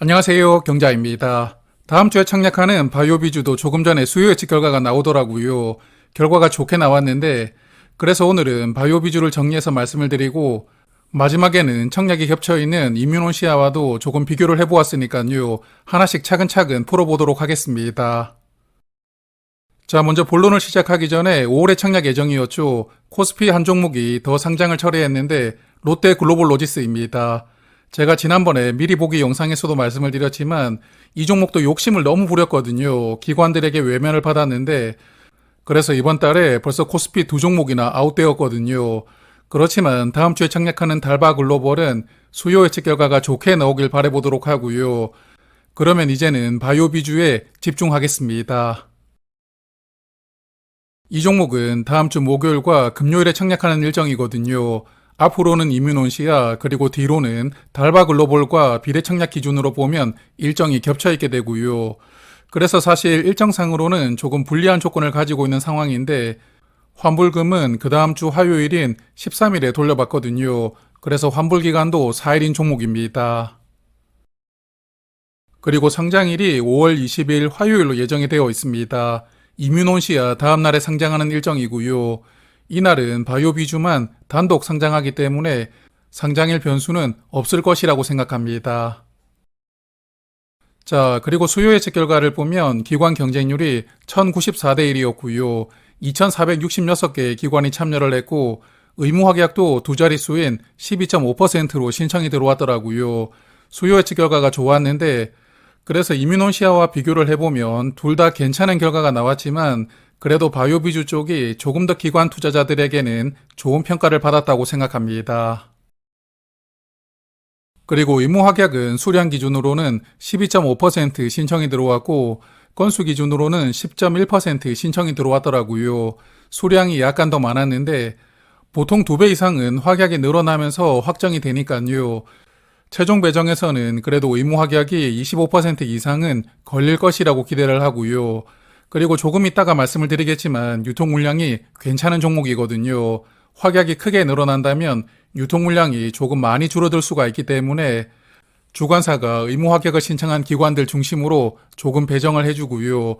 안녕하세요. 경자입니다. 다음 주에 청약하는 바이오비주도 조금 전에 수요 예측 결과가 나오더라고요. 결과가 좋게 나왔는데 그래서 오늘은 바이오비주를 정리해서 말씀을 드리고 마지막에는 청약이 겹쳐 있는 이뮤논시아와도 조금 비교를 해보았으니까요. 하나씩 차근차근 풀어보도록 하겠습니다. 자, 먼저 본론을 시작하기 전에 5월에 청약 예정이었죠. 코스피 한 종목이 더 상장을 철회했는데 롯데 글로벌 로지스입니다. 제가 지난번에 미리 보기 영상에서도 말씀을 드렸지만 이 종목도 욕심을 너무 부렸거든요. 기관들에게 외면을 받았는데 그래서 이번 달에 벌써 코스피 두 종목이나 아웃되었거든요. 그렇지만 다음 주에 청약하는 달바 글로벌은 수요 예측 결과가 좋게 나오길 바라보도록 하고요. 그러면 이제는 바이오 비주에 집중하겠습니다. 이 종목은 다음 주 목요일과 금요일에 청약하는 일정이거든요. 앞으로는 이뮤논시아 그리고 뒤로는 달바 글로벌과 비례 청약 기준으로 보면 일정이 겹쳐 있게 되고요. 그래서 사실 일정상으로는 조금 불리한 조건을 가지고 있는 상황인데 환불금은 그 다음 주 화요일인 13일에 돌려받거든요. 그래서 환불 기간도 4일인 종목입니다. 그리고 상장일이 5월 20일 화요일로 예정이 되어 있습니다. 이뮤논시아 다음 날에 상장하는 일정이고요. 이날은 바이오비주만 단독 상장하기 때문에 상장일 변수는 없을 것이라고 생각합니다. 자, 그리고 수요 예측 결과를 보면 기관 경쟁률이 1094대 1이었고요. 2466개의 기관이 참여를 했고 의무 확약도 두 자릿수인 12.5%로 신청이 들어왔더라고요. 수요 예측 결과가 좋았는데 그래서 이뮤논시아와 비교를 해보면 둘 다 괜찮은 결과가 나왔지만 그래도 바이오비주 쪽이 조금 더 기관 투자자들에게는 좋은 평가를 받았다고 생각합니다. 그리고 의무 확약은 수량 기준으로는 12.5% 신청이 들어왔고 건수 기준으로는 10.1% 신청이 들어왔더라고요. 수량이 약간 더 많았는데 보통 두배 이상은 확약이 늘어나면서 확정이 되니까요. 최종 배정에서는 그래도 의무 확약이 25% 이상은 걸릴 것이라고 기대를 하고요. 그리고 조금 있다가 말씀을 드리겠지만 유통 물량이 괜찮은 종목이거든요. 확약이 크게 늘어난다면 유통 물량이 조금 많이 줄어들 수가 있기 때문에 주관사가 의무 확약을 신청한 기관들 중심으로 조금 배정을 해주고요.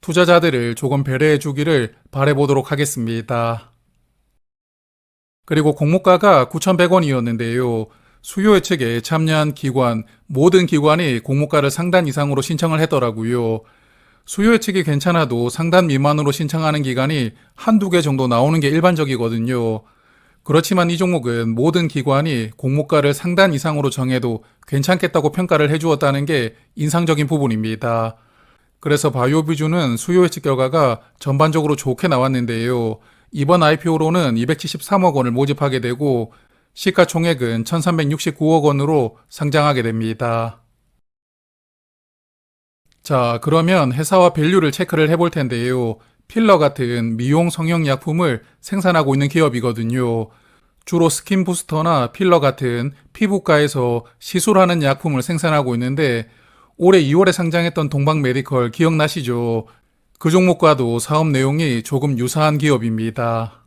투자자들을 조금 배려해 주기를 바래보도록 하겠습니다. 그리고 공모가가 9,100원이었는데요. 수요 예측에 참여한 기관, 모든 기관이 공모가를 상단 이상으로 신청을 했더라고요. 수요 예측이 괜찮아도 상단 미만으로 신청하는 기관이 한두 개 정도 나오는 게 일반적이거든요. 그렇지만 이 종목은 모든 기관이 공모가를 상단 이상으로 정해도 괜찮겠다고 평가를 해주었다는 게 인상적인 부분입니다. 그래서 바이오 비주는 수요 예측 결과가 전반적으로 좋게 나왔는데요. 이번 IPO로는 273억 원을 모집하게 되고 시가총액은 1369억 원으로 상장하게 됩니다. 자, 그러면 회사와 밸류를 체크를 해볼 텐데요. 필러 같은 미용 성형 약품을 생산하고 있는 기업이거든요. 주로 스킨 부스터나 필러 같은 피부과에서 시술하는 약품을 생산하고 있는데 올해 2월에 상장했던 동방 메디컬 기억나시죠? 그 종목과도 사업 내용이 조금 유사한 기업입니다.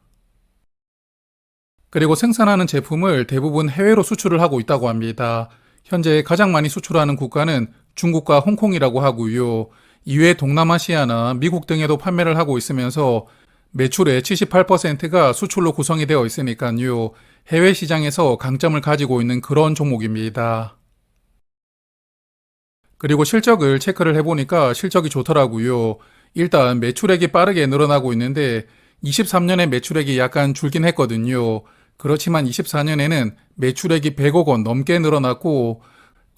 그리고 생산하는 제품을 대부분 해외로 수출을 하고 있다고 합니다. 현재 가장 많이 수출하는 국가는 중국과 홍콩이라고 하고요. 이외 동남아시아나 미국 등에도 판매를 하고 있으면서 매출의 78%가 수출로 구성이 되어 있으니까요. 해외 시장에서 강점을 가지고 있는 그런 종목입니다. 그리고 실적을 체크를 해보니까 실적이 좋더라고요. 일단 매출액이 빠르게 늘어나고 있는데 23년에 매출액이 약간 줄긴 했거든요. 그렇지만 24년에는 매출액이 100억 원 넘게 늘어났고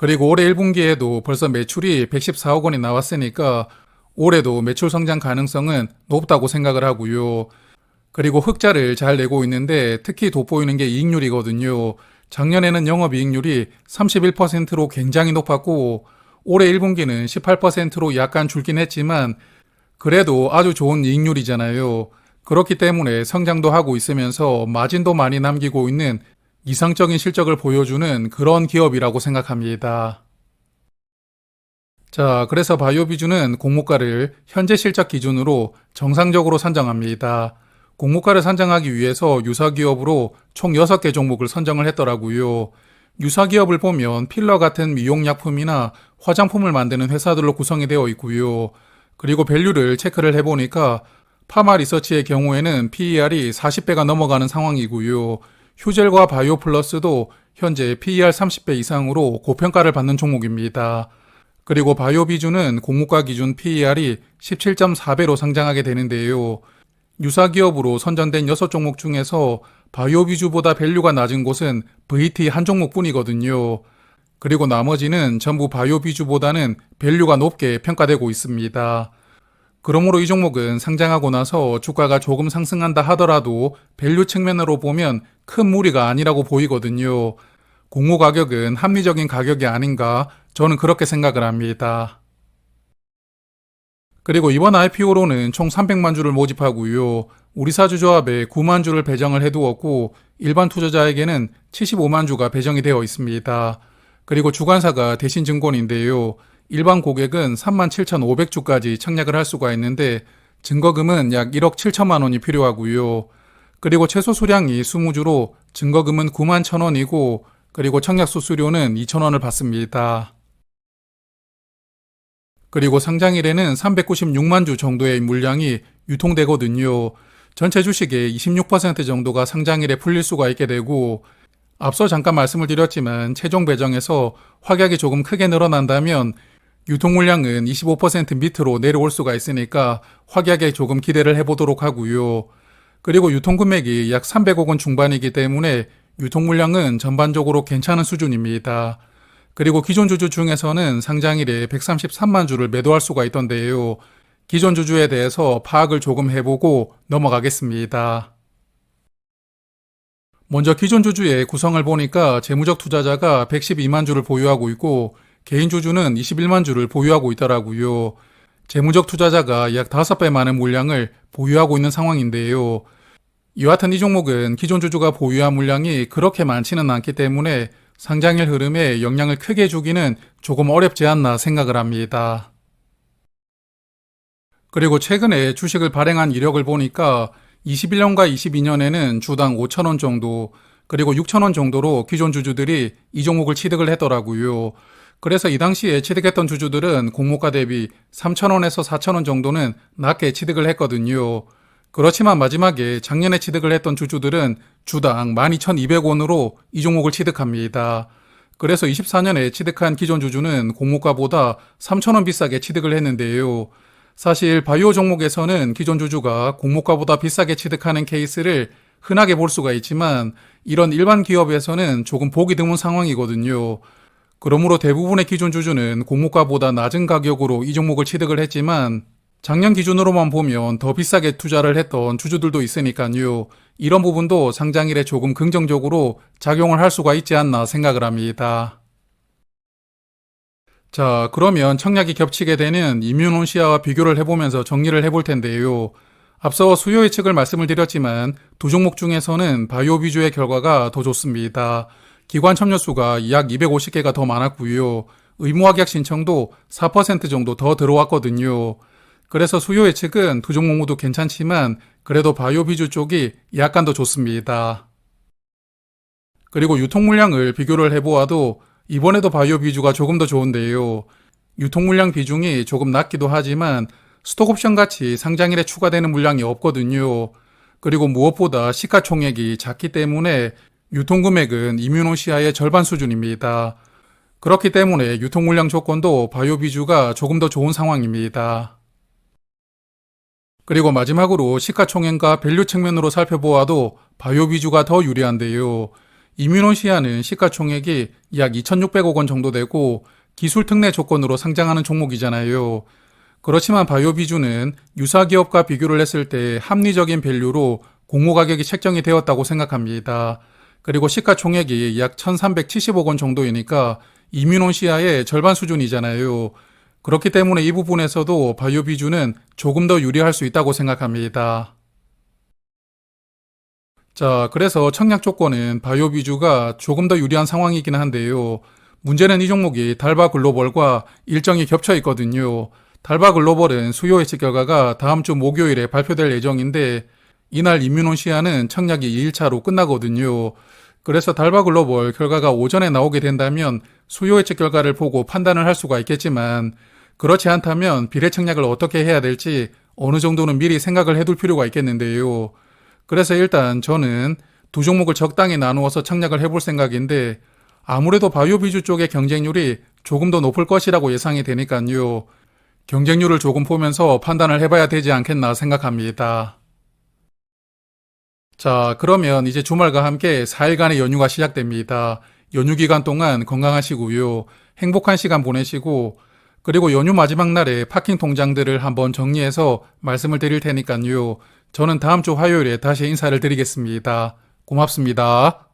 그리고 올해 1분기에도 벌써 매출이 114억 원이 나왔으니까 올해도 매출 성장 가능성은 높다고 생각을 하고요. 그리고 흑자를 잘 내고 있는데 특히 돋보이는 게 이익률이거든요. 작년에는 영업이익률이 31%로 굉장히 높았고 올해 1분기는 18%로 약간 줄긴 했지만 그래도 아주 좋은 이익률이잖아요. 그렇기 때문에 성장도 하고 있으면서 마진도 많이 남기고 있는 이상적인 실적을 보여주는 그런 기업이라고 생각합니다. 자, 그래서 바이오비주는 공모가를 현재 실적 기준으로 정상적으로 산정합니다. 공모가를 산정하기 위해서 유사기업으로 총 6개 종목을 선정을 했더라고요. 유사기업을 보면 필러 같은 미용약품이나 화장품을 만드는 회사들로 구성이 되어 있고요. 그리고 밸류를 체크를 해보니까 파마 리서치의 경우에는 PER이 40배가 넘어가는 상황이고요. 휴젤과 바이오 플러스도 현재 PER 30배 이상으로 고평가를 받는 종목입니다. 그리고 바이오 비주는 공모가 기준 PER이 17.4배로 상장하게 되는데요. 유사 기업으로 선전된 6종목 중에서 바이오 비주보다 밸류가 낮은 곳은 VT 한 종목뿐이거든요. 그리고 나머지는 전부 바이오 비주보다는 밸류가 높게 평가되고 있습니다. 그러므로 이 종목은 상장하고 나서 주가가 조금 상승한다 하더라도 밸류 측면으로 보면 큰 무리가 아니라고 보이거든요. 공모 가격은 합리적인 가격이 아닌가 저는 그렇게 생각을 합니다. 그리고 이번 IPO로는 총 300만 주를 모집하고요. 우리사주조합에 9만 주를 배정을 해두었고 일반 투자자에게는 75만 주가 배정이 되어 있습니다. 그리고 주관사가 대신증권인데요. 일반 고객은 37,500주까지 청약을 할 수가 있는데 증거금은 약 1억 7천만 원이 필요하고요. 그리고 최소 수량이 20주로 증거금은 9만 1천 원이고 그리고 청약 수수료는 2천 원을 받습니다. 그리고 상장일에는 396만 주 정도의 물량이 유통되거든요. 전체 주식의 26% 정도가 상장일에 풀릴 수가 있게 되고 앞서 잠깐 말씀을 드렸지만 최종 배정에서 확약이 조금 크게 늘어난다면 유통 물량은 25% 밑으로 내려올 수가 있으니까 확약에 조금 기대를 해보도록 하고요. 그리고 유통 금액이 약 300억 원 중반이기 때문에 유통 물량은 전반적으로 괜찮은 수준입니다. 그리고 기존 주주 중에서는 상장일에 133만 주를 매도할 수가 있던데요. 기존 주주에 대해서 파악을 조금 해보고 넘어가겠습니다. 먼저 기존 주주의 구성을 보니까 재무적 투자자가 112만 주를 보유하고 있고 개인 주주는 21만 주를 보유하고 있더라고요. 재무적 투자자가 약 5배 많은 물량을 보유하고 있는 상황인데요. 여하튼 이 종목은 기존 주주가 보유한 물량이 그렇게 많지는 않기 때문에 상장일 흐름에 영향을 크게 주기는 조금 어렵지 않나 생각을 합니다. 그리고 최근에 주식을 발행한 이력을 보니까 21년과 22년에는 주당 5천원 정도, 그리고 6천원 정도로 기존 주주들이 이 종목을 취득을 했더라고요. 그래서 이 당시에 취득했던 주주들은 공모가 대비 3천원에서 4천원 정도는 낮게 취득을 했거든요. 그렇지만 마지막에 작년에 취득을 했던 주주들은 주당 12,200원으로 이 종목을 취득합니다. 그래서 24년에 취득한 기존 주주는 공모가보다 3,000원 비싸게 취득을 했는데요. 사실 바이오 종목에서는 기존 주주가 공모가보다 비싸게 취득하는 케이스를 흔하게 볼 수가 있지만 이런 일반 기업에서는 조금 보기 드문 상황이거든요. 그러므로 대부분의 기존 주주는 공모가보다 낮은 가격으로 이 종목을 취득을 했지만 작년 기준으로만 보면 더 비싸게 투자를 했던 주주들도 있으니까요. 이런 부분도 상장일에 조금 긍정적으로 작용을 할 수가 있지 않나 생각을 합니다. 자, 그러면 청약이 겹치게 되는 이뮤논시아와 비교를 해보면서 정리를 해볼 텐데요. 앞서 수요 예측을 말씀을 드렸지만 두 종목 중에서는 바이오 비주의 결과가 더 좋습니다. 기관 참여 수가 약 250개가 더 많았고요. 의무합약 신청도 4% 정도 더 들어왔거든요. 그래서 수요 예측은 두 종목 모두 괜찮지만 그래도 바이오 비주 쪽이 약간 더 좋습니다. 그리고 유통 물량을 비교를 해보아도 이번에도 바이오 비주가 조금 더 좋은데요. 유통 물량 비중이 조금 낮기도 하지만 스톡옵션 같이 상장일에 추가되는 물량이 없거든요. 그리고 무엇보다 시가총액이 작기 때문에 유통금액은 이뮤노시아의 절반 수준입니다. 그렇기 때문에 유통 물량 조건도 바이오 비주가 조금 더 좋은 상황입니다. 그리고 마지막으로 시가총액과 밸류 측면으로 살펴보아도 바이오 비주가 더 유리한데요. 이뮤노시아는 시가총액이 약 2,600억 원 정도 되고 기술 특례 조건으로 상장하는 종목이잖아요. 그렇지만 바이오 비주는 유사 기업과 비교를 했을 때 합리적인 밸류로 공모 가격이 책정이 되었다고 생각합니다. 그리고 시가총액이 약 1,370억 원 정도이니까 이뮤노시아의 절반 수준이잖아요. 그렇기 때문에 이 부분에서도 바이오 비주는 조금 더 유리할 수 있다고 생각합니다. 자, 그래서 청약 조건은 바이오 비주가 조금 더 유리한 상황이긴 한데요. 문제는 이 종목이 달바 글로벌과 일정이 겹쳐 있거든요. 달바 글로벌은 수요 예측 결과가 다음 주 목요일에 발표될 예정인데 이날 이뮤논시아는 청약이 2일차로 끝나거든요. 그래서 달바 글로벌 결과가 오전에 나오게 된다면 수요 예측 결과를 보고 판단을 할 수가 있겠지만 그렇지 않다면 비례 청약을 어떻게 해야 될지 어느 정도는 미리 생각을 해둘 필요가 있겠는데요. 그래서 일단 저는 두 종목을 적당히 나누어서 청약을 해볼 생각인데 아무래도 바이오 비주 쪽의 경쟁률이 조금 더 높을 것이라고 예상이 되니까요. 경쟁률을 조금 보면서 판단을 해봐야 되지 않겠나 생각합니다. 자, 그러면 이제 주말과 함께 4일간의 연휴가 시작됩니다. 연휴 기간 동안 건강하시고요. 행복한 시간 보내시고, 그리고 연휴 마지막 날에 파킹 통장들을 한번 정리해서 말씀을 드릴 테니까요. 저는 다음 주 화요일에 다시 인사를 드리겠습니다. 고맙습니다.